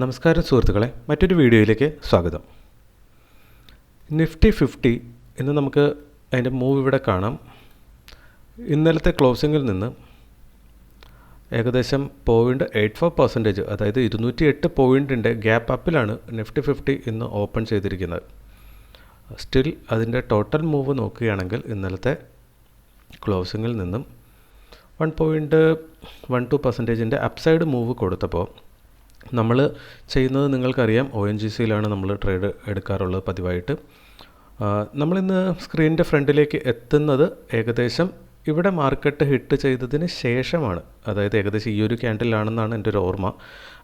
നമസ്കാരം സുഹൃത്തുക്കളെ മറ്റൊരു വീഡിയോയിലേക്ക് സ്വാഗതം. നിഫ്റ്റി ഫിഫ്റ്റി ഇന്ന് നമുക്ക് അതിന്റെ മൂവ് ഇവിടെ കാണാം. ഇന്നലത്തെ ക്ലോസിങ്ങിൽ നിന്ന് ഏകദേശം പോയിന്റ് എയ്റ്റ് ഫോർ പെർസെന്റേജ് അതായത് ഇരുന്നൂറ്റി എട്ട് പോയിന്റിന്റെ ഗ്യാപ്പ് അപ്പിലാണ് നിഫ്റ്റി ഫിഫ്റ്റി ഇന്ന് ഓപ്പൺ ചെയ്തിരിക്കുന്നത്. സ്റ്റിൽ അതിന്റെ ടോട്ടൽ മൂവ് നോക്കുകയാണെങ്കിൽ ഇന്നലത്തെ ക്ലോസിങ്ങിൽ നിന്നും വൺ പോയിന്റ് വൺ ടു പെർസെന്റേജിന്റെ അപ്സൈഡ് മൂവ് കൊടുത്തപ്പോൾ നമ്മൾ ചെയ്യുന്നത് നിങ്ങൾക്കറിയാം. ഒ എൻ ജി സിയിലാണ് നമ്മൾ ട്രേഡ് എടുക്കാറുള്ളത് പതിവായിട്ട്. നമ്മളിന്ന് സ്ക്രീനിന്റെ ഫ്രണ്ടിലേക്ക് എത്തുന്നത് ഏകദേശം ഇവിടെ മാർക്കറ്റ് ഹിറ്റ് ചെയ്തതിന് ശേഷമാണ്. അതായത് ഏകദേശം ഈ ഒരു ക്യാൻഡിലാണെന്നാണ് എന്റെ ഒരു ഓർമ്മ.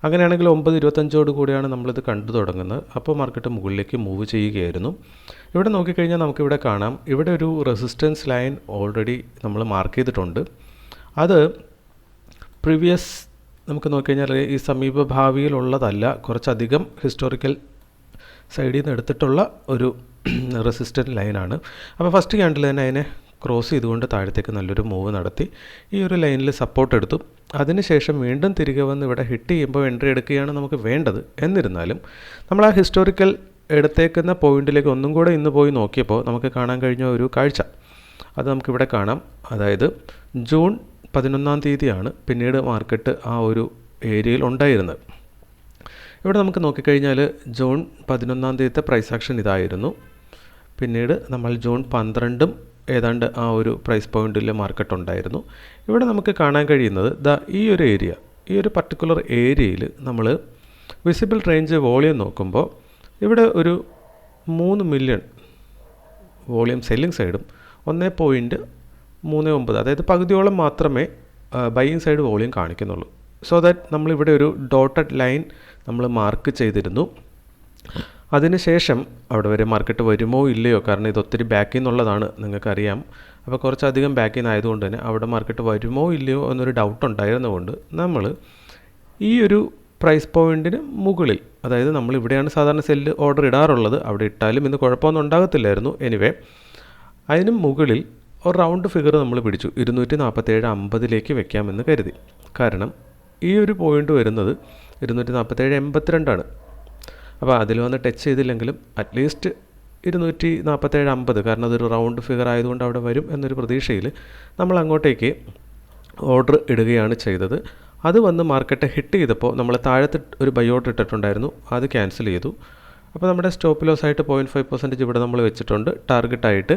അങ്ങനെയാണെങ്കിൽ ഒമ്പത് ഇരുപത്തഞ്ചോട് കൂടിയാണ് നമ്മളിത് കണ്ടു തുടങ്ങുന്നത്. അപ്പോൾ മാർക്കറ്റ് മുകളിലേക്ക് മൂവ് ചെയ്യുകയായിരുന്നു. ഇവിടെ നോക്കിക്കഴിഞ്ഞാൽ നമുക്കിവിടെ കാണാം. ഇവിടെ ഒരു റെസിസ്റ്റൻസ് ലൈൻ ഓൾറെഡി നമ്മൾ മാർക്ക് ചെയ്തിട്ടുണ്ട്. അത് പ്രീവിയസ് നമുക്ക് നോക്കിക്കഴിഞ്ഞാൽ ഈ സമീപ ഭാവിയിലുള്ളതല്ല കുറച്ചധികം ഹിസ്റ്റോറിക്കൽ സൈഡിൽ നിന്ന് എടുത്തിട്ടുള്ള ഒരു റെസിസ്റ്റന്റ് ലൈനാണ് അപ്പോൾ ഫസ്റ്റ് ക്യാൻഡിൽ തന്നെ അതിനെ ക്രോസ് ചെയ്തുകൊണ്ട് താഴത്തേക്ക് നല്ലൊരു മൂവ് നടത്തി. ഈ ഒരു ലൈനിൽ സപ്പോർട്ട് എടുത്തു. അതിനുശേഷം വീണ്ടും തിരികെ വന്ന് ഇവിടെ ഹിറ്റ് ചെയ്യുമ്പോൾ എൻട്രി എടുക്കുകയാണ് നമുക്ക് വേണ്ടത്. എന്നിരുന്നാലും നമ്മൾ ആ ഹിസ്റ്റോറിക്കൽ എടുത്തേക്കുന്ന പോയിന്റിലേക്ക് ഒന്നും കൂടെ ഇന്ന് പോയി നോക്കിയപ്പോൾ നമുക്ക് കാണാൻ കഴിഞ്ഞ ഒരു കാഴ്ച. അത് നമുക്കിവിടെ കാണാം. അതായത് ജൂൺ പതിനൊന്നാം തീയതിയാണ് പിന്നീട് മാർക്കറ്റ് ആ ഒരു ഏരിയയിൽ ഉണ്ടായിരുന്നത്. ഇവിടെ നമുക്ക് നോക്കിക്കഴിഞ്ഞാൽ ജൂൺ പതിനൊന്നാം തീയതിത്തെ പ്രൈസ് ആക്ഷൻ ഇതായിരുന്നു. പിന്നീട് നമ്മൾ ജൂൺ പന്ത്രണ്ടും ഏതാണ്ട് ആ ഒരു പ്രൈസ് പോയിന്റിൽ മാർക്കറ്റ് ഉണ്ടായിരുന്നു. ഇവിടെ നമുക്ക് കാണാൻ കഴിയുന്നത് ദ ഈ ഒരു ഏരിയ ഈ ഒരു പർട്ടിക്കുലർ ഏരിയയിൽ നമ്മൾ വിസിബിൾ റേഞ്ച് വോളിയം നോക്കുമ്പോൾ ഇവിടെ ഒരു മൂന്ന് മില്യൺ വോളിയം സെല്ലിംഗ് സൈഡും ഒന്നേ പോയിന്റ് മൂന്ന് ഒമ്പത്. അതായത് പകുതിയോളം മാത്രമേ ബൈയിങ് സൈഡ് വോളിയം കാണിക്കുന്നുള്ളൂ. സോ ദാറ്റ് നമ്മളിവിടെ ഒരു ഡോട്ടഡ് ലൈൻ നമ്മൾ മാർക്ക് ചെയ്തിരുന്നു. അതിനുശേഷം അവിടെ വരെ മാർക്കറ്റ് വരുമോ ഇല്ലയോ കാരണം ഇത് ഒത്തിരി ബാക്കിൽ നിന്നുള്ളതാണ് നിങ്ങൾക്കറിയാം. അപ്പോൾ കുറച്ചധികം ബാക്കിൽ നിന്നായതുകൊണ്ട് തന്നെ അവിടെ മാർക്കറ്റ് വരുമോ ഇല്ലയോ എന്നൊരു ഡൗട്ട് ഉണ്ടായിരുന്നതുകൊണ്ട് നമ്മൾ ഈ ഒരു പ്രൈസ് പോയിന്റിന് മുകളിൽ അതായത് നമ്മൾ ഇവിടെയാണ് സാധാരണ സെല്ല് ഓർഡർ ഇടാറുള്ളത് അവിടെ ഇട്ടാലും ഇന്ന് കുഴപ്പമൊന്നും ഉണ്ടാകത്തില്ലായിരുന്നു. എനിവേ അതിന് മുകളിൽ ഒരു റൗണ്ട് ഫിഗർ നമ്മൾ പിടിച്ചു. ഇരുന്നൂറ്റി നാൽപ്പത്തേഴ് അമ്പതിലേക്ക് വെക്കാമെന്ന് കരുതി. കാരണം ഈ ഒരു പോയിന്റ് വരുന്നത് ഇരുന്നൂറ്റി നാൽപ്പത്തേഴ് എൺപത്തിരണ്ടാണ്. അപ്പോൾ അതിൽ വന്ന് ടച്ച് ചെയ്തില്ലെങ്കിലും അറ്റ്ലീസ്റ്റ് ഇരുന്നൂറ്റി നാൽപ്പത്തേഴ് അമ്പത്. കാരണം അതൊരു റൗണ്ട് ഫിഗർ ആയതുകൊണ്ട് അവിടെ വരും എന്നൊരു പ്രതീക്ഷയിൽ നമ്മൾ അങ്ങോട്ടേക്ക് ഓർഡർ ഇടുകയാണ് ചെയ്തത്. അത് വന്ന് മാർക്കറ്റ് ഹിറ്റ് ചെയ്തപ്പോൾ നമ്മൾ താഴത്ത് ഒരു ബയോട്ട് ഇട്ടിട്ടുണ്ടായിരുന്നു. അത് ക്യാൻസൽ ചെയ്തു. അപ്പോൾ നമ്മുടെ സ്റ്റോപ്പ് ലോസ് ആയിട്ട് പോയിന്റ് ഫൈവ് പെർസെന്റേജ് ഇവിടെ നമ്മൾ വെച്ചിട്ടുണ്ട്. ടാർഗറ്റായിട്ട്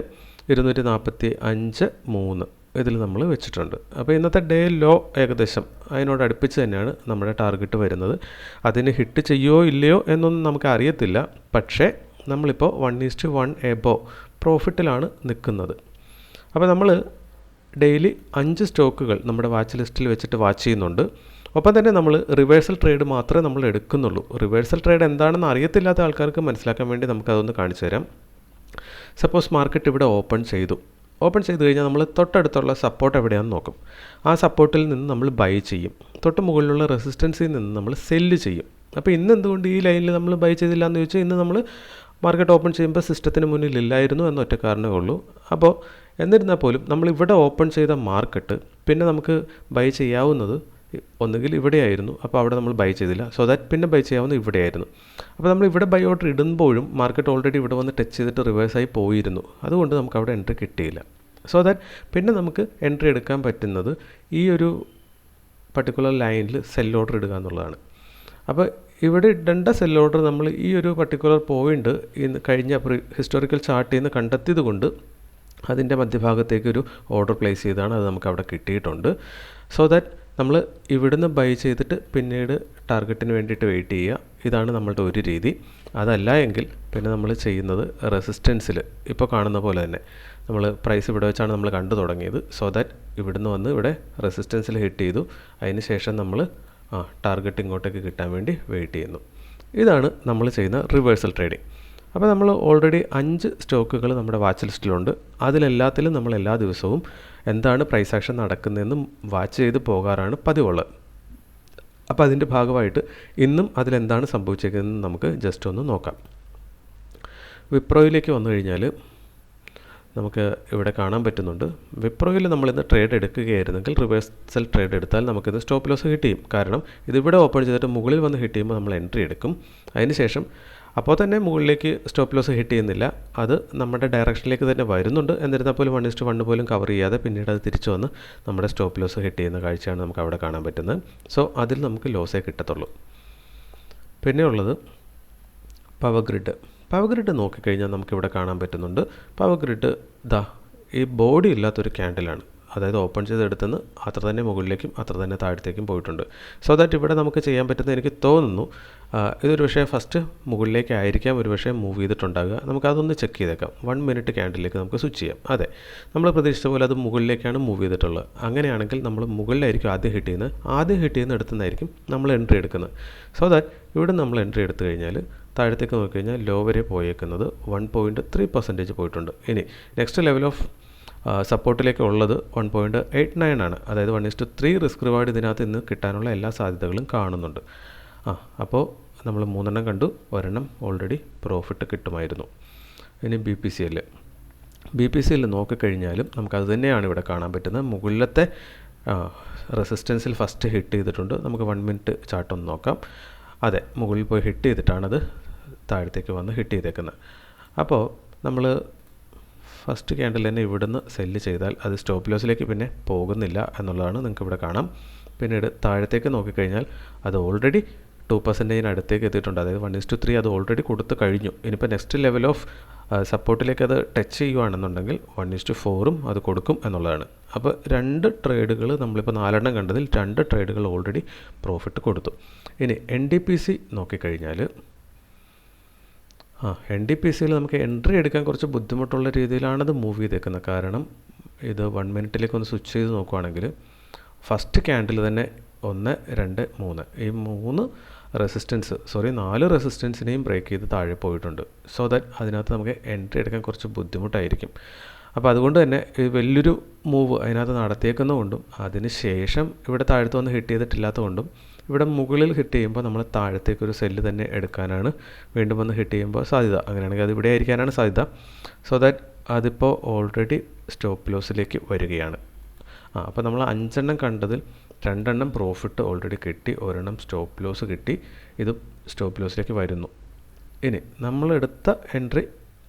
ഇരുന്നൂറ്റി നാൽപ്പത്തി അഞ്ച് മൂന്ന് ഇതിൽ നമ്മൾ വെച്ചിട്ടുണ്ട്. അപ്പോൾ ഇന്നത്തെ ഡേ ലോ ഏകദേശം അതിനോട് അടുപ്പിച്ച് തന്നെയാണ് നമ്മുടെ ടാർഗറ്റ് വരുന്നത്. അതിന് ഹിറ്റ് ചെയ്യുമോ ഇല്ലയോ എന്നൊന്നും നമുക്ക് അറിയത്തില്ല. പക്ഷേ നമ്മളിപ്പോൾ one is to one above പ്രോഫിറ്റിലാണ് നിൽക്കുന്നത്. അപ്പോൾ നമ്മൾ ഡെയിലി അഞ്ച് സ്റ്റോക്കുകൾ നമ്മുടെ വാച്ച് ലിസ്റ്റിൽ വെച്ചിട്ട് വാച്ച് ചെയ്യുന്നുണ്ട്. ഒപ്പം തന്നെ നമ്മൾ റിവേഴ്സൽ ട്രേഡ് മാത്രമേ നമ്മൾ എടുക്കുന്നുള്ളൂ. റിവേഴ്സൽ ട്രേഡ് എന്താണെന്ന് അറിയത്തില്ലാത്ത ആൾക്കാർക്ക് മനസ്സിലാക്കാൻ വേണ്ടി നമുക്കതൊന്ന് കാണിച്ചു തരാം. സപ്പോസ് മാർക്കറ്റ് ഇവിടെ ഓപ്പൺ ചെയ്തു. ഓപ്പൺ ചെയ്ത് കഴിഞ്ഞാൽ നമ്മൾ തൊട്ടടുത്തുള്ള സപ്പോർട്ട് എവിടെയാണെന്ന് നോക്കും. ആ സപ്പോർട്ടിൽ നിന്ന് നമ്മൾ ബൈ ചെയ്യും. തൊട്ട് മുകളിലുള്ള റെസിസ്റ്റൻസിൽ നിന്ന് നമ്മൾ സെല്ല് ചെയ്യും. അപ്പോൾ ഇന്ന് എന്തുകൊണ്ട് ഈ ലൈനിൽ നമ്മൾ ബൈ ചെയ്തില്ല എന്ന് ചോദിച്ചാൽ ഇന്ന് നമ്മൾ മാർക്കറ്റ് ഓപ്പൺ ചെയ്യുമ്പോൾ സിസ്റ്റത്തിന് മുന്നിൽ ഇല്ലായിരുന്നു എന്നൊറ്റ കാരണമേ ഉള്ളൂ. അപ്പോൾ എന്നിരുന്നാൽ പോലും നമ്മൾ ഇവിടെ ഓപ്പൺ ചെയ്ത മാർക്കറ്റ് പിന്നെ നമുക്ക് ബൈ ചെയ്യാവുന്നത് ഒന്നുകിൽ ഇവിടെയായിരുന്നു അപ്പോൾ അവിടെ നമ്മൾ ബൈ ചെയ്തില്ല. സോ ദാറ്റ് പിന്നെ ബൈ ചെയ്യാവുന്നത് ഇവിടെയായിരുന്നു. അപ്പോൾ നമ്മൾ ഇവിടെ ബൈ ഓർഡർ ഇടുമ്പോഴും മാർക്കറ്റ് ഓൾറെഡി ഇവിടെ വന്ന് ടച്ച് ചെയ്തിട്ട് റിവേഴ്സായി പോയിരുന്നു. അതുകൊണ്ട് നമുക്ക് അവിടെ എൻട്രി കിട്ടിയില്ല. സോ ദാറ്റ് പിന്നെ നമുക്ക് എൻട്രി എടുക്കാൻ പറ്റുന്നത് ഈ ഒരു പർട്ടിക്കുലർ ലൈനിൽ സെൽ ഓർഡർ ഇടുക എന്നുള്ളതാണ്. അപ്പോൾ ഇവിടെ ഇടേണ്ട സെൽ ഓർഡർ നമ്മൾ ഈ ഒരു പർട്ടിക്കുലർ പോയിന്റ് ഇന്ന് കഴിഞ്ഞ ഹിസ്റ്റോറിക്കൽ ചാർട്ടിൽ നിന്ന് കണ്ടെത്തിയത് കൊണ്ട് അതിന്റെ മധ്യഭാഗത്തേക്ക് ഒരു ഓർഡർ പ്ലേസ് ചെയ്താണ് അത് നമുക്ക് അവിടെ കിട്ടിയിട്ടുണ്ട്. സോ ദാറ്റ് നമ്മൾ ഇവിടുന്ന് ബൈ ചെയ്തിട്ട് പിന്നീട് ടാർഗറ്റിന് വേണ്ടിയിട്ട് വെയിറ്റ് ചെയ്യുക. ഇതാണ് നമ്മളുടെ ഒരു രീതി. അതല്ല എങ്കിൽ പിന്നെ നമ്മൾ ചെയ്യുന്നത് റെസിസ്റ്റൻസിൽ ഇപ്പോൾ കാണുന്ന പോലെ തന്നെ. നമ്മൾ പ്രൈസ് ഇവിടെ വെച്ചാണ് നമ്മൾ കണ്ടു തുടങ്ങിയത്. സോ ദാറ്റ് ഇവിടുന്ന് വന്ന് ഇവിടെ റെസിസ്റ്റൻസിൽ ഹിറ്റ് ചെയ്തു. അതിന് ശേഷം നമ്മൾ ആ ടാർഗറ്റ് ഇങ്ങോട്ടേക്ക് കിട്ടാൻ വേണ്ടി വെയിറ്റ് ചെയ്യുന്നു. ഇതാണ് നമ്മൾ ചെയ്യുന്ന റിവേഴ്സൽ ട്രേഡിംഗ് അപ്പോൾ നമ്മൾ ഓൾറെഡി അഞ്ച് സ്റ്റോക്കുകൾ നമ്മുടെ വാച്ച് ലിസ്റ്റിലുണ്ട് അതിലെല്ലാത്തിലും നമ്മൾ എല്ലാ ദിവസവും എന്താണ് പ്രൈസ് ആക്ഷൻ നടക്കുന്നതെന്നും വാച്ച് ചെയ്ത് പോകാറാണ് പതിവുള്ളത്. അപ്പോൾ അതിന്റെ ഭാഗമായിട്ട് ഇന്നും അതിലെന്താണ് സംഭവിച്ചേക്കുന്നതെന്ന് നമുക്ക് ജസ്റ്റ് ഒന്ന് നോക്കാം. വിപ്രോയിലേക്ക് വന്നു കഴിഞ്ഞാൽ നമുക്ക് ഇവിടെ കാണാൻ പറ്റുന്നുണ്ട്. വിപ്രോയിൽ നമ്മളിന്ന് ട്രേഡ് എടുക്കുകയായിരുന്നെങ്കിൽ റിവേഴ്സൽ ട്രേഡ് എടുത്താൽ നമുക്കിത് സ്റ്റോപ്പ് ലോസ് ഹിറ്റ് ചെയ്യും കാരണം ഇതിവിടെ ഓപ്പൺ ചെയ്തിട്ട് മുകളിൽ വന്ന് ഹിറ്റ് ചെയ്യുമ്പോൾ നമ്മൾ എൻട്രി എടുക്കും. അതിനുശേഷം അപ്പോൾ തന്നെ മുകളിലേക്ക് സ്റ്റോപ്പ് ലോസ് ഹിറ്റ് ചെയ്യുന്നില്ല. അത് നമ്മുടെ ഡയറക്ഷനിലേക്ക് തന്നെ വരുന്നുണ്ട്. എന്നിരുന്നാൽ പോലും വൺ ഇസ്റ്റ് വണ്ണ് പോലും കവർ ചെയ്യാതെ പിന്നീട് അത് തിരിച്ചു വന്ന് നമ്മുടെ സ്റ്റോപ്പ് ലോസ് ഹിറ്റ് ചെയ്യുന്ന കാഴ്ചയാണ് നമുക്ക് അവിടെ കാണാൻ പറ്റുന്നത്. സോ അതിൽ നമുക്ക് ലോസേ കിട്ടത്തുള്ളൂ. പിന്നെ ഉള്ളത് പവർ ഗ്രിഡ് പവർ ഗ്രിഡ് നോക്കിക്കഴിഞ്ഞാൽ നമുക്കിവിടെ കാണാൻ പറ്റുന്നുണ്ട്. പവർ ഗ്രിഡ് ദാ ഈ ബോഡി ഇല്ലാത്തൊരു ക്യാൻഡിലാണ് അതായത് ഓപ്പൺ ചെയ്തെടുത്തുനിന്ന് അത്ര തന്നെ മുകളിലേക്കും അത്ര തന്നെ താഴത്തേക്കും പോയിട്ടുണ്ട്. സോ ദാറ്റ് ഇവിടെ നമുക്ക് ചെയ്യാൻ പറ്റുന്ന എനിക്ക് തോന്നുന്നു ഇതൊരു പക്ഷേ ഫസ്റ്റ് മുകളിലേക്ക് ആയിരിക്കാം ഒരു പക്ഷേ മൂവ് ചെയ്തിട്ടുണ്ടാകുക നമുക്കതൊന്ന് ചെക്ക് ചെയ്തേക്കാം. വൺ മിനിറ്റ് ക്യാൻഡിലേക്ക് നമുക്ക് സ്വിച്ച് ചെയ്യാം. അതെ നമ്മൾ പ്രതീക്ഷിച്ച പോലെ അത് മുകളിലേക്കാണ് മൂവ് ചെയ്തിട്ടുള്ളത്. അങ്ങനെയാണെങ്കിൽ നമ്മൾ മുകളിലായിരിക്കും ആദ്യം ഹിറ്റ് ചെയ്യുന്നത്. ആദ്യം ഹിറ്റ് ചെയ്യുന്ന എടുത്തുനിന്നായിരിക്കും നമ്മൾ എൻട്രി എടുക്കുന്നത്. സോ ദാറ്റ് ഇവിടെ നമ്മൾ എൻട്രി എടുത്തു കഴിഞ്ഞാൽ താഴത്തേക്ക് നോക്കിക്കഴിഞ്ഞാൽ ലോ വരെ പോയേക്കുന്നത് വൺ പോയിന്റ് ത്രീ പെർസെന്റേജ് പോയിട്ടുണ്ട്. ഇനി നെക്സ്റ്റ് ലെവൽ ഓഫ് സപ്പോർട്ടിലേക്ക് ഉള്ളത് വൺ പോയിന്റ് എയ്റ്റ് നയൻ ആണ്. അതായത് one is to three risk reward ഇതിനകത്ത് ഇന്ന് കിട്ടാനുള്ള എല്ലാ സാധ്യതകളും കാണുന്നുണ്ട്. ആ അപ്പോൾ നമ്മൾ മൂന്നെണ്ണം കണ്ടു. ഒരെണ്ണം ഓൾറെഡി പ്രോഫിറ്റ് കിട്ടുമായിരുന്നു. ഇനി B P C L B P C L നോക്കിക്കഴിഞ്ഞാലും നമുക്കത് തന്നെയാണ് ഇവിടെ കാണാൻ പറ്റുന്നത്. മുകളിലത്തെ റെസിസ്റ്റൻസിൽ ഫസ്റ്റ് ഹിറ്റ് ചെയ്തിട്ടുണ്ട്. നമുക്ക് വൺ മിനിറ്റ് ചാർട്ട് ഒന്ന് നോക്കാം. അതെ മുകളിൽ പോയി ഹിറ്റ് ചെയ്തിട്ടാണത് താഴത്തേക്ക് വന്ന് ഹിറ്റ് ചെയ്തേക്കുന്നത്. അപ്പോൾ നമ്മൾ ഫസ്റ്റ് ക്യാൻഡിൽ തന്നെ ഇവിടുന്ന് സെല്ല് ചെയ്താൽ അത് സ്റ്റോപ്പ് ലോസിലേക്ക് പിന്നെ പോകുന്നില്ല എന്നുള്ളതാണ് നിങ്ങൾക്ക് ഇവിടെ കാണാം. പിന്നീട് താഴത്തേക്ക് നോക്കിക്കഴിഞ്ഞാൽ അത് ഓൾറെഡി ടു പെർസെന്റേജിന് അടുത്തേക്ക് എത്തിയിട്ടുണ്ട്. അതായത് വൺ ഇസ് ടു ത്രീ അത് ഓൾറെഡി കൊടുത്ത് കഴിഞ്ഞു. ഇനിയിപ്പോൾ നെക്സ്റ്റ് ലെവൽ ഓഫ് സപ്പോർട്ടിലേക്ക് അത് ടച്ച് ചെയ്യുകയാണെന്നുണ്ടെങ്കിൽ വൺ ഇസ് ടു ഫോറും അത് കൊടുക്കും എന്നുള്ളതാണ്. അപ്പോൾ രണ്ട് ട്രേഡുകൾ നമ്മളിപ്പോൾ നാലെണ്ണം കണ്ടതിൽ രണ്ട് ട്രേഡുകൾ ഓൾറെഡി പ്രോഫിറ്റ് കൊടുത്തു. ഇനി എൻ ഡി പി സി നോക്കിക്കഴിഞ്ഞാൽ ആ എൻ ഡി പി സിയിൽ നമുക്ക് എൻട്രി എടുക്കാൻ കുറച്ച് ബുദ്ധിമുട്ടുള്ള രീതിയിലാണിത് മൂവ് ചെയ്തേക്കുന്നത്. കാരണം ഇത് വൺ മിനിറ്റിലേക്ക് ഒന്ന് സ്വിച്ച് ചെയ്ത് നോക്കുവാണെങ്കിൽ ഫസ്റ്റ് ക്യാൻഡിൽ തന്നെ ഒന്ന് രണ്ട് മൂന്ന്. ഈ മൂന്ന് റെസിസ്റ്റൻസ് സോറി നാല് റെസിസ്റ്റൻസിനെയും ബ്രേക്ക് ചെയ്ത് താഴെ പോയിട്ടുണ്ട്. സോ ദാറ്റ് അതിനകത്ത് നമുക്ക് എൻട്രി എടുക്കാൻ കുറച്ച് ബുദ്ധിമുട്ടായിരിക്കും. അപ്പോൾ അതുകൊണ്ട് തന്നെ വലിയൊരു മൂവ് അതിനകത്ത് നടത്തിയേക്കുന്നതുകൊണ്ടും അതിന് ശേഷം ഇവിടെ താഴത്ത് വന്ന് ഹിറ്റ് ചെയ്തിട്ടില്ലാത്തതുകൊണ്ടും ഇവിടെ മുകളിൽ ഹിറ്റ് ചെയ്യുമ്പോൾ നമ്മൾ താഴത്തേക്ക് ഒരു സെല്ല് തന്നെ എടുക്കാനാണ് വീണ്ടും വന്ന് ഹിറ്റ് ചെയ്യുമ്പോൾ സാധ്യത. അങ്ങനെയാണെങ്കിൽ അത് ഇവിടെ ആയിരിക്കാനാണ് സാധ്യത. സോ ദാറ്റ് അതിപ്പോൾ ഓൾറെഡി സ്റ്റോപ്പ് ലോസിലേക്ക് വരികയാണ്. ആ അപ്പോൾ നമ്മൾ അഞ്ചെണ്ണം കണ്ടതിൽ രണ്ടെണ്ണം പ്രോഫിറ്റ് ഓൾറെഡി കിട്ടി ഒരെണ്ണം സ്റ്റോപ്പ് ലോസ് കിട്ടി. ഇത് സ്റ്റോപ്പ് ലോസിലേക്ക് വരുന്നു. ഇനി നമ്മളെടുത്ത എൻട്രി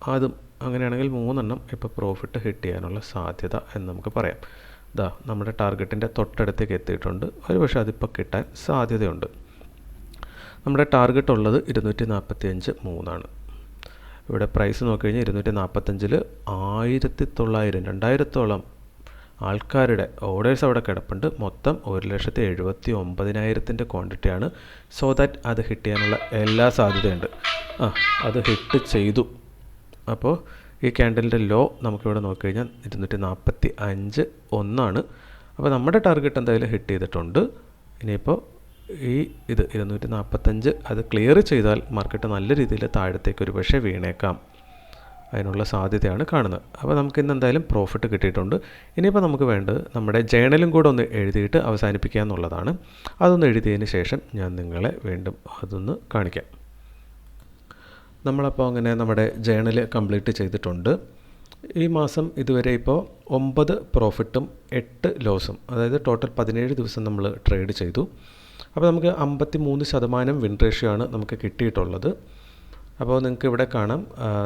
അതും അങ്ങനെയാണെങ്കിൽ മൂന്നെണ്ണം ഇപ്പോൾ പ്രോഫിറ്റ് ഹിറ്റ് ചെയ്യാനുള്ള സാധ്യത എന്ന് നമുക്ക് പറയാം. ഇതാ നമ്മുടെ ടാർഗറ്റിന്റെ തൊട്ടടുത്തേക്ക് എത്തിയിട്ടുണ്ട്. ഒരു പക്ഷേ അതിപ്പോൾ കിട്ടാൻ സാധ്യതയുണ്ട്. നമ്മുടെ ടാർഗറ്റ് ഉള്ളത് ഇരുന്നൂറ്റി നാൽപ്പത്തി അഞ്ച് മൂന്നാണ്. ഇവിടെ പ്രൈസ് നോക്കിക്കഴിഞ്ഞാൽ ഇരുന്നൂറ്റി നാൽപ്പത്തഞ്ചിൽ ആയിരത്തി തൊള്ളായിരം രണ്ടായിരത്തോളം ആൾക്കാരുടെ ഓർഡേഴ്സ് അവിടെ കിടപ്പുണ്ട്. മൊത്തം ഒരു ലക്ഷത്തി എഴുപത്തി ഒമ്പതിനായിരത്തിന്റെ ക്വാണ്ടിറ്റിയാണ്. സോ ദാറ്റ് അത് ഹിറ്റ് ചെയ്യാനുള്ള എല്ലാ സാധ്യതയുണ്ട്. ആ അത് ഹിറ്റ് ചെയ്തു. അപ്പോൾ ഈ ക്യാൻഡലിന്റെ ലോ നമുക്കിവിടെ നോക്കിക്കഴിഞ്ഞാൽ ഇരുന്നൂറ്റി നാൽപ്പത്തി അഞ്ച് ഒന്നാണ്. അപ്പോൾ നമ്മുടെ ടാർഗറ്റ് എന്തായാലും ഹിറ്റ് ചെയ്തിട്ടുണ്ട്. ഇനിയിപ്പോൾ ഈ ഇത് ഇരുന്നൂറ്റി നാൽപ്പത്തഞ്ച് അത് ക്ലിയർ ചെയ്താൽ മാർക്കറ്റ് നല്ല രീതിയിൽ താഴത്തേക്ക് ഒരു പക്ഷേ വീണേക്കാം. അതിനുള്ള സാധ്യതയാണ് കാണുന്നത്. അപ്പോൾ നമുക്ക് ഇന്ന് എന്തായാലും പ്രോഫിറ്റ് കിട്ടിയിട്ടുണ്ട്. ഇനിയിപ്പോൾ നമുക്ക് വേണ്ടത് നമ്മുടെ ജേണലും കൂടെ ഒന്ന് എഴുതിയിട്ട് അവസാനിപ്പിക്കുക എന്നുള്ളതാണ്. അതൊന്ന് എഴുതിയതിന് ശേഷം ഞാൻ നിങ്ങളെ വീണ്ടും അതൊന്ന് കാണിക്കാം. നമ്മളപ്പോൾ അങ്ങനെ നമ്മുടെ ജേണൽ കംപ്ലീറ്റ് ചെയ്തിട്ടുണ്ട്. ഈ മാസം ഇതുവരെ ഇപ്പോൾ ഒമ്പത് പ്രോഫിറ്റും എട്ട് ലോസും അതായത് ടോട്ടൽ പതിനേഴ് ദിവസം നമ്മൾ ട്രേഡ് ചെയ്തു. അപ്പോൾ നമുക്ക് അമ്പത്തി മൂന്ന് ശതമാനം വിൻ ആണ് നമുക്ക് കിട്ടിയിട്ടുള്ളത്. അപ്പോൾ നിങ്ങൾക്ക് ഇവിടെ കാണാം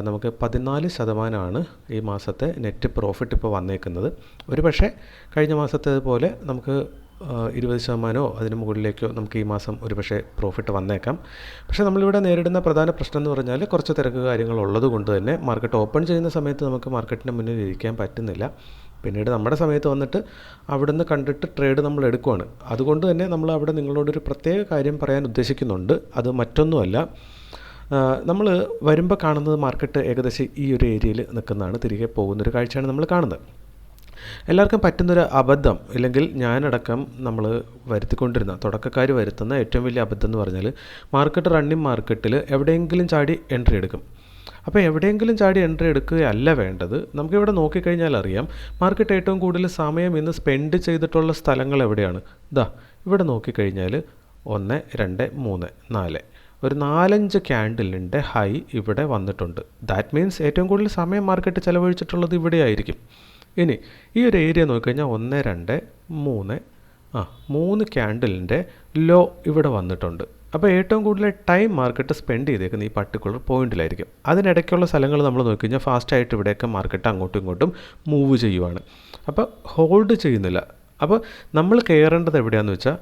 നമുക്ക് പതിനാല് ശതമാനമാണ് ഈ മാസത്തെ നെറ്റ് പ്രോഫിറ്റ് ഇപ്പോൾ വന്നേക്കുന്നത്. ഒരു പക്ഷേ കഴിഞ്ഞ മാസത്തേതുപോലെ നമുക്ക് ഇരുപത് ശതമാനമോ അതിന് മുകളിലേക്കോ നമുക്ക് ഈ മാസം ഒരു പക്ഷേ പ്രോഫിറ്റ് വന്നേക്കാം. പക്ഷേ നമ്മളിവിടെ നേരിടുന്ന പ്രധാന പ്രശ്നം എന്ന് പറഞ്ഞാൽ കുറച്ച് തിരക്ക് കാര്യങ്ങൾ ഉള്ളത് കൊണ്ട് തന്നെ മാർക്കറ്റ് ഓപ്പൺ ചെയ്യുന്ന സമയത്ത് നമുക്ക് മാർക്കറ്റിന് മുന്നിൽ ഇരിക്കാൻ പറ്റുന്നില്ല. പിന്നീട് നമ്മുടെ സമയത്ത് വന്നിട്ട് അവിടുന്ന് കണ്ടിട്ട് ട്രേഡ് നമ്മൾ എടുക്കുവാണ്. അതുകൊണ്ട് തന്നെ നമ്മൾ അവിടെ നിങ്ങളോടൊരു പ്രത്യേക കാര്യം പറയാൻ ഉദ്ദേശിക്കുന്നുണ്ട്. അത് മറ്റൊന്നുമല്ല. നമ്മൾ വരുമ്പോൾ കാണുന്നത് മാർക്കറ്റ് ഏകദേശം ഈ ഒരു ഏരിയയിൽ നിൽക്കുന്നതാണ്. തിരികെ പോകുന്നൊരു കാഴ്ചയാണ് നമ്മൾ കാണുന്നത്. എല്ലാവർക്കും പറ്റുന്നൊരു അബദ്ധം ഇല്ലെങ്കിൽ ഞാനടക്കം നമ്മൾ വരുത്തിക്കൊണ്ടിരുന്ന തുടക്കക്കാർ വരുത്തുന്ന ഏറ്റവും വലിയ അബദ്ധം എന്ന് പറഞ്ഞാൽ മാർക്കറ്റ് റണ്ണിങ് മാർക്കറ്റിൽ എവിടെയെങ്കിലും ചാടി എൻട്രി എടുക്കും. അപ്പോൾ എവിടെയെങ്കിലും ചാടി എൻട്രി എടുക്കുകയല്ല വേണ്ടത്. നമുക്കിവിടെ നോക്കിക്കഴിഞ്ഞാൽ അറിയാം മാർക്കറ്റ് ഏറ്റവും കൂടുതൽ സമയം ഇന്ന് സ്പെൻഡ് ചെയ്തിട്ടുള്ള സ്ഥലങ്ങൾ എവിടെയാണ്? ഇതാ ഇവിടെ നോക്കിക്കഴിഞ്ഞാൽ ഒന്ന് രണ്ട് മൂന്ന് നാല്. ഒരു നാലഞ്ച് ക്യാൻഡിലിന്റെ ഹൈ ഇവിടെ വന്നിട്ടുണ്ട്. ദാറ്റ് മീൻസ് ഏറ്റവും കൂടുതൽ സമയം മാർക്കറ്റ് ചിലവഴിച്ചിട്ടുള്ളത് ഇവിടെ ആയിരിക്കും ഇനി ഈ ഒരു ഏരിയ നോക്കിക്കഴിഞ്ഞാൽ ഒന്ന് രണ്ട് മൂന്ന്. ആ മൂന്ന് ക്യാൻഡിലിന്റെ ലോ ഇവിടെ വന്നിട്ടുണ്ട്. അപ്പോൾ ഏറ്റവും കൂടുതൽ ടൈം മാർക്കറ്റ് സ്പെൻഡ് ചെയ്തേക്കുന്ന ഈ പർട്ടിക്കുലർ പോയിന്റിലായിരിക്കും അതിനിടയ്ക്കുള്ള സ്ഥലങ്ങൾ നമ്മൾ നോക്കിക്കഴിഞ്ഞാൽ ഫാസ്റ്റായിട്ട് ഇവിടെയൊക്കെ മാർക്കറ്റ് അങ്ങോട്ടും ഇങ്ങോട്ടും മൂവ് ചെയ്യുവാണ്. അപ്പോൾ ഹോൾഡ് ചെയ്യുന്നില്ല. അപ്പോൾ നമ്മൾ കയറേണ്ടത് എവിടെയാണെന്ന് വെച്ചാൽ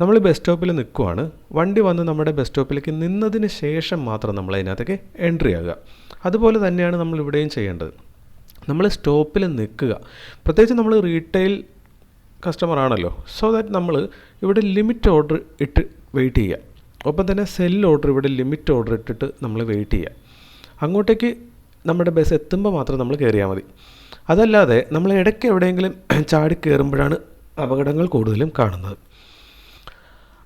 നമ്മൾ ബസ് സ്റ്റോപ്പിൽ നിൽക്കുവാണ്. വണ്ടി വന്ന് നമ്മുടെ ബസ് സ്റ്റോപ്പിലേക്ക് നിന്നതിന് ശേഷം മാത്രം നമ്മൾ അതിനകത്തേക്ക് എൻട്രി ആകുക. അതുപോലെ തന്നെയാണ് നമ്മൾ ഇവിടെയും ചെയ്യേണ്ടത്. നമ്മൾ സ്റ്റോപ്പിൽ നിൽക്കുക. പ്രത്യേകിച്ച് നമ്മൾ റീറ്റെയിൽ കസ്റ്റമർ ആണല്ലോ. സോ ദാറ്റ് നമ്മൾ ഇവിടെ ലിമിറ്റ് ഓർഡർ ഇട്ട് വെയിറ്റ് ചെയ്യുക. ഒപ്പം തന്നെ സെൽ ഓർഡർ ഇവിടെ ലിമിറ്റ് ഓർഡർ ഇട്ടിട്ട് നമ്മൾ വെയിറ്റ് ചെയ്യുക. അങ്ങോട്ടേക്ക് നമ്മുടെ ബസ് എത്തുമ്പോൾ മാത്രം നമ്മൾ കയറിയാൽ മതി. അതല്ലാതെ നമ്മൾ ഇടയ്ക്ക് എവിടെയെങ്കിലും ചാടി കയറുമ്പോഴാണ് അപകടങ്ങൾ കൂടുതലും കാണുന്നത്.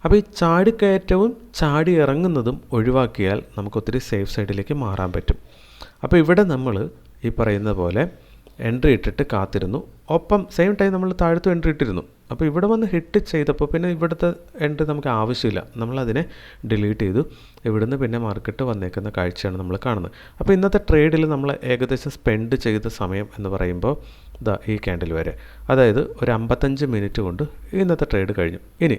അപ്പോൾ ഈ ചാടിക്കയറ്റവും ചാടി ഇറങ്ങുന്നതും ഒഴിവാക്കിയാൽ നമുക്ക് ഒത്തിരി സേഫ് സൈഡിലേക്ക് മാറാൻ പറ്റും. അപ്പോൾ ഇവിടെ നമ്മൾ ഈ പറയുന്ന പോലെ എൻട്രി ഇട്ടിട്ട് കാത്തിരുന്നു. ഒപ്പം സെയിം ടൈം നമ്മൾ താഴത്തും എൻട്രി ഇട്ടിരുന്നു. അപ്പോൾ ഇവിടെ വന്ന് ഹിറ്റ് ചെയ്തപ്പോൾ പിന്നെ ഇവിടുത്തെ എൻട്രി നമുക്ക് ആവശ്യമില്ല. നമ്മളതിനെ ഡിലീറ്റ് ചെയ്തു. ഇവിടുന്ന് പിന്നെ മാർക്കറ്റ് വന്നേക്കുന്ന കാഴ്ചയാണ് നമ്മൾ കാണുന്നത്. അപ്പോൾ ഇന്നത്തെ ട്രേഡിൽ നമ്മൾ ഏകദേശം സ്പെൻഡ് ചെയ്ത സമയം എന്ന് പറയുമ്പോൾ ഇതാ ഈ ക്യാൻഡിൽ വരെ. അതായത് ഒരു അമ്പത്തഞ്ച് മിനിറ്റ് കൊണ്ട് ഇന്നത്തെ ട്രേഡ് കഴിഞ്ഞു. ഇനി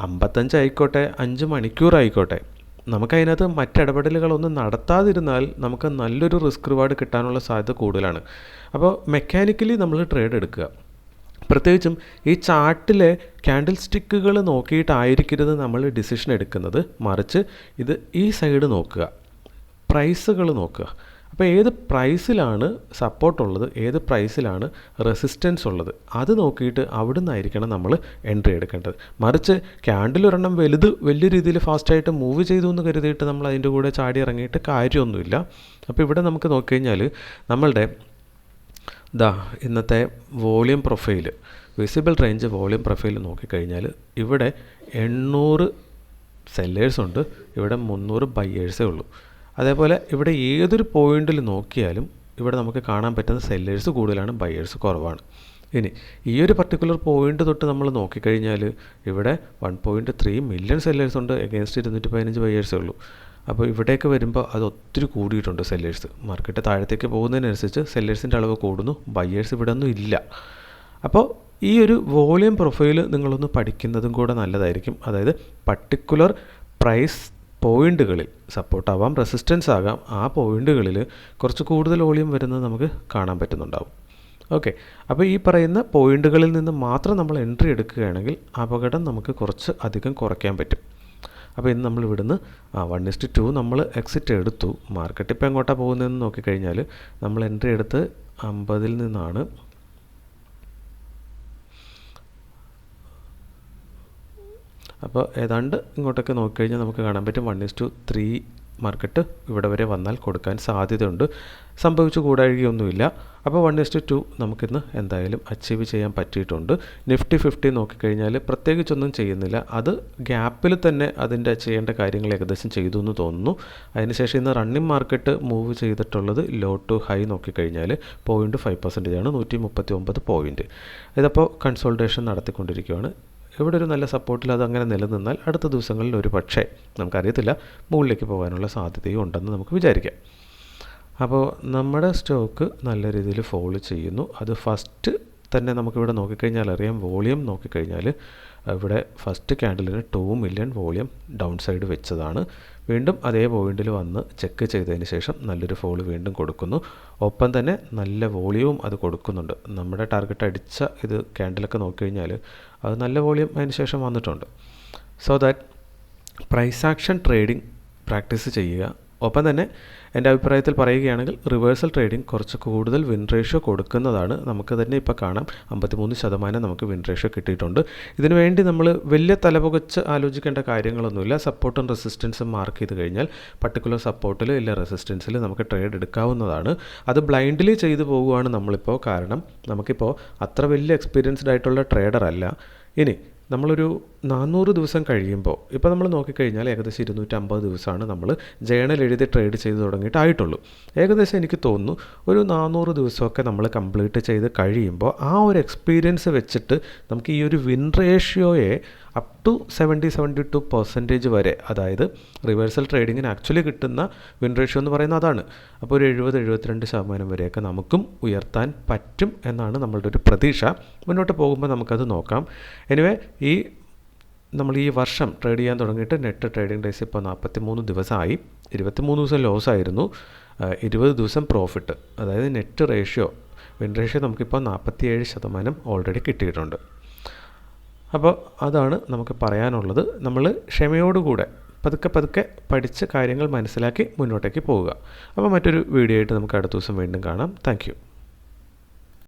അമ്പത്തഞ്ച് ആയിക്കോട്ടെ അഞ്ച് മണിക്കൂർ ആയിക്കോട്ടെ നമുക്കതിനകത്ത് മറ്റിടപെടലുകളൊന്നും നടത്താതിരുന്നാൽ നമുക്ക് നല്ലൊരു റിസ്ക് റിവാർഡ് കിട്ടാനുള്ള സാധ്യത കൂടുതലാണ്. അപ്പോൾ മെക്കാനിക്കലി നമ്മൾ ട്രേഡ് എടുക്കുക. പ്രത്യേകിച്ചും ഈ ചാർട്ടിലെ ക്യാൻഡിൽ സ്റ്റിക്കുകൾ നോക്കിയിട്ടായിരിക്കരുത് നമ്മൾ ഡിസിഷൻ എടുക്കുന്നത്. മറിച്ച് ഇത് ഈ സൈഡ് നോക്കുക. പ്രൈസുകൾ നോക്കുക. അപ്പോൾ ഏത് പ്രൈസിലാണ് സപ്പോർട്ടുള്ളത് ഏത് പ്രൈസിലാണ് റെസിസ്റ്റൻസ് ഉള്ളത് അത് നോക്കിയിട്ട് അവിടെ നിന്നായിരിക്കണം നമ്മൾ എൻട്രി എടുക്കേണ്ടത്. മറിച്ച് ക്യാൻഡിൽ ഒരെണ്ണം വലുത് വലിയ രീതിയിൽ ഫാസ്റ്റായിട്ട് മൂവ് ചെയ്തു എന്ന് കരുതിയിട്ട് നമ്മൾ അതിന്റെ കൂടെ ചാടി ഇറങ്ങിയിട്ട് കാര്യമൊന്നുമില്ല. അപ്പോൾ ഇവിടെ നമുക്ക് നോക്കിക്കഴിഞ്ഞാൽ നമ്മളുടെ ദാ ഇന്നത്തെ volume profile visible range volume profile നോക്കിക്കഴിഞ്ഞാൽ ഇവിടെ എണ്ണൂറ് സെല്ലേഴ്സ് ഉണ്ട് ഇവിടെ മുന്നൂറ് ബയ്യേഴ്സേ ഉള്ളൂ. അതേപോലെ ഇവിടെ ഏതൊരു പോയിന്റിൽ നോക്കിയാലും ഇവിടെ നമുക്ക് കാണാൻ പറ്റുന്ന സെല്ലേഴ്സ് കൂടുതലാണ് ബയേഴ്സ് കുറവാണ്. ഇനി ഈ ഒരു പർട്ടിക്കുലർ പോയിന്റ് തൊട്ട് നമ്മൾ നോക്കിക്കഴിഞ്ഞാൽ ഇവിടെ one point three million sellers ഉണ്ട് എഗേൻസ്റ്റ് ഇരുന്നൂറ്റി പതിനഞ്ച് ബയേഴ്സേ ഉള്ളൂ. അപ്പോൾ ഇവിടേക്ക് വരുമ്പോൾ അത് ഒത്തിരി കൂടിയിട്ടുണ്ട് സെല്ലേഴ്സ് മാർക്കറ്റ് താഴത്തേക്ക് പോകുന്നതിനനുസരിച്ച് സെല്ലേഴ്സിന്റെ അളവ് കൂടുന്നു ബയേഴ്സ് ഇവിടെ ഒന്നും ഇല്ല. അപ്പോൾ ഈ ഒരു വോളിയം പ്രൊഫൈൽ നിങ്ങളൊന്ന് പഠിക്കുന്നതും കൂടെ നല്ലതായിരിക്കും. അതായത് പർട്ടിക്കുലർ പ്രൈസ് പോയിന്റുകളിൽ സപ്പോർട്ടാവാം റെസിസ്റ്റൻസ് ആകാം. ആ പോയിന്റുകളിൽ കുറച്ച് കൂടുതൽ വോളിയം വരുന്നത് നമുക്ക് കാണാൻ പറ്റുന്നുണ്ടാവും. ഓക്കെ അപ്പോൾ ഈ പറയുന്ന പോയിന്റുകളിൽ നിന്ന് മാത്രം നമ്മൾ എൻട്രി എടുക്കുകയാണെങ്കിൽ അപകടം നമുക്ക് കുറച്ച് അധികം കുറയ്ക്കാൻ പറ്റും. അപ്പോൾ ഇന്ന് നമ്മൾ ഇവിടുന്ന് ആ വൺ ഇസ്റ്റ് ടു നമ്മൾ എക്സിറ്റ് എടുത്തു. മാർക്കറ്റ് ഇപ്പോൾ എങ്ങോട്ടാണ് പോകുന്നതെന്ന് നോക്കിക്കഴിഞ്ഞാൽ നമ്മൾ എൻട്രി എടുത്ത് അമ്പതിൽ നിന്നാണ് അപ്പോൾ ഏതാണ്ട് ഇങ്ങോട്ടൊക്കെ നോക്കിക്കഴിഞ്ഞാൽ നമുക്ക് കാണാൻ പറ്റും one is to three market ഇവിടെ വരെ വന്നാൽ കൊടുക്കാൻ സാധ്യതയുണ്ട്. സംഭവിച്ചു കൂടാഴികയൊന്നുമില്ല. അപ്പോൾ വൺ ഇസ് ടു നമുക്കിന്ന് എന്തായാലും അച്ചീവ് ചെയ്യാൻ പറ്റിയിട്ടുണ്ട്. നിഫ്റ്റി ഫിഫ്റ്റി നോക്കിക്കഴിഞ്ഞാൽ പ്രത്യേകിച്ചൊന്നും ചെയ്യുന്നില്ല. അത് ഗ്യാപ്പിൽ തന്നെ അതിന്റെ ചെയ്യേണ്ട കാര്യങ്ങൾ ഏകദേശം ചെയ്തു എന്ന് തോന്നുന്നു. അതിനുശേഷം ഇന്ന് റണ്ണിങ് മാർക്കറ്റ് മൂവ് ചെയ്തിട്ടുള്ളത് ലോ ടു ഹൈ നോക്കിക്കഴിഞ്ഞാൽ പോയിന്റ് ഫൈവ് പെർസെന്റേജ് ആണ്. നൂറ്റി മുപ്പത്തി ഒമ്പത് പോയിന്റ് ഇതപ്പോൾ കൺസോൾട്ടേഷൻ നടത്തിക്കൊണ്ടിരിക്കുകയാണ്. ഇവിടെ ഒരു നല്ല സപ്പോർട്ടിൽ അത് അങ്ങനെ നിലനിന്നാൽ അടുത്ത ദിവസങ്ങളിൽ ഒരു പക്ഷേ നമുക്കറിയത്തില്ല മുകളിലേക്ക് പോകാനുള്ള സാധ്യതയും ഉണ്ടെന്ന് നമുക്ക് വിചാരിക്കാം. അപ്പോൾ നമ്മുടെ സ്റ്റോക്ക് നല്ല രീതിയിൽ ഫോൾ ചെയ്യുന്നു. അത് ഫസ്റ്റ് തന്നെ നമുക്കിവിടെ നോക്കിക്കഴിഞ്ഞാൽ അറിയാം വോളിയം നോക്കിക്കഴിഞ്ഞാൽ ഇവിടെ first ക്യാൻഡലിന് two million volume down side വെച്ചതാണ്. വീണ്ടും അതേ പോയിന്റിൽ വന്ന് ചെക്ക് ചെയ്തതിന് ശേഷം നല്ലൊരു ഫോൾ വീണ്ടും കൊടുക്കുന്നു. ഒപ്പം തന്നെ നല്ല വോളിയവും അത് കൊടുക്കുന്നുണ്ട്. നമ്മുടെ ടാർഗറ്റ് അടിച്ച ഇത് ക്യാൻഡിലൊക്കെ നോക്കിക്കഴിഞ്ഞാൽ അത് നല്ല വോളിയം അതിന് ശേഷം വന്നിട്ടുണ്ട്. So that price action trading practice ചെയ്യുക ഒപ്പം തന്നെ എന്റെ അഭിപ്രായത്തിൽ പറയുകയാണെങ്കിൽ റിവേഴ്സൽ ട്രേഡിംഗ് കുറച്ച് കൂടുതൽ വിൻ റേഷ്യോ കൊടുക്കുന്നതാണ്. നമുക്ക് തന്നെ ഇപ്പോൾ കാണാം അമ്പത്തിമൂന്ന് ശതമാനം നമുക്ക് വിൻ റേഷ്യോ കിട്ടിയിട്ടുണ്ട്. ഇതിനു വേണ്ടി നമ്മൾ വലിയ തലപുകച്ച് ആലോചിക്കേണ്ട കാര്യങ്ങളൊന്നുമില്ല. സപ്പോർട്ടും റെസിസ്റ്റൻസും മാർക്ക് ചെയ്ത് കഴിഞ്ഞാൽ പർട്ടിക്കുലർ സപ്പോർട്ടിൽ ഇല്ല റെസിസ്റ്റൻസിൽ നമുക്ക് ട്രേഡ് എടുക്കാവുന്നതാണ്. അത് ബ്ലൈൻഡ്ലി ചെയ്തു പോവുകയാണ് നമ്മളിപ്പോൾ. കാരണം നമുക്കിപ്പോൾ അത്ര വലിയ എക്സ്പീരിയൻസ്ഡ് ആയിട്ടുള്ള ട്രേഡർ അല്ല. ഇനി നമ്മളൊരു നാനൂറ് ദിവസം കഴിയുമ്പോൾ ഇപ്പോൾ നമ്മൾ നോക്കിക്കഴിഞ്ഞാൽ ഏകദേശം ഇരുന്നൂറ്റമ്പത് ദിവസമാണ് നമ്മൾ ജേണൽ എഴുതി ട്രേഡ് ചെയ്ത് തുടങ്ങിയിട്ടായിട്ടുള്ളൂ. ഏകദേശം എനിക്ക് തോന്നുന്നു ഒരു നാനൂറ് ദിവസമൊക്കെ നമ്മൾ കംപ്ലീറ്റ് ചെയ്ത് കഴിയുമ്പോൾ ആ ഒരു എക്സ്പീരിയൻസ് വെച്ചിട്ട് നമുക്ക് ഈ ഒരു win റേഷ്യോയെ up to seventy seventy two percentage വരെ അതായത് റിവേഴ്സൽ ട്രേഡിങ്ങിന് ആക്ച്വലി കിട്ടുന്ന വിൻ റേഷ്യോ എന്ന് പറയുന്നത് അതാണ്. അപ്പോൾ ഒരു എഴുപത് എഴുപത്തിരണ്ട് ശതമാനം വരെയൊക്കെ നമുക്കും ഉയർത്താൻ പറ്റും എന്നാണ് നമ്മളുടെ ഒരു പ്രതീക്ഷ. മുന്നോട്ട് പോകുമ്പോൾ നമുക്കത് നോക്കാം. എനിവേ ഈ നമ്മൾ ഈ വർഷം ട്രേഡ് ചെയ്യാൻ തുടങ്ങിയിട്ട് നെറ്റ് ട്രേഡിംഗ് ഡേയ്സ് ഇപ്പോൾ നാൽപ്പത്തി മൂന്ന് ദിവസമായി. ഇരുപത്തി മൂന്ന് ദിവസം ലോസ് ആയിരുന്നു. ഇരുപത് ദിവസം പ്രോഫിറ്റ് അതായത് നെറ്റ് റേഷ്യോ വിൻ റേഷ്യോ നമുക്കിപ്പോൾ നാൽപ്പത്തിയേഴ് ശതമാനം ഓൾറെഡി കിട്ടിയിട്ടുണ്ട്. അപ്പോൾ അതാണ് നമുക്ക് പറയാനുള്ളത്. നമ്മൾ ക്ഷമയോടുകൂടെ പതുക്കെ പതുക്കെ പഠിച്ച് കാര്യങ്ങൾ മനസ്സിലാക്കി മുന്നോട്ടേക്ക് പോവുക. അപ്പോൾ മറ്റൊരു വീഡിയോ ആയിട്ട് നമുക്ക് അടുത്ത ദിവസം വീണ്ടും കാണാം. താങ്ക്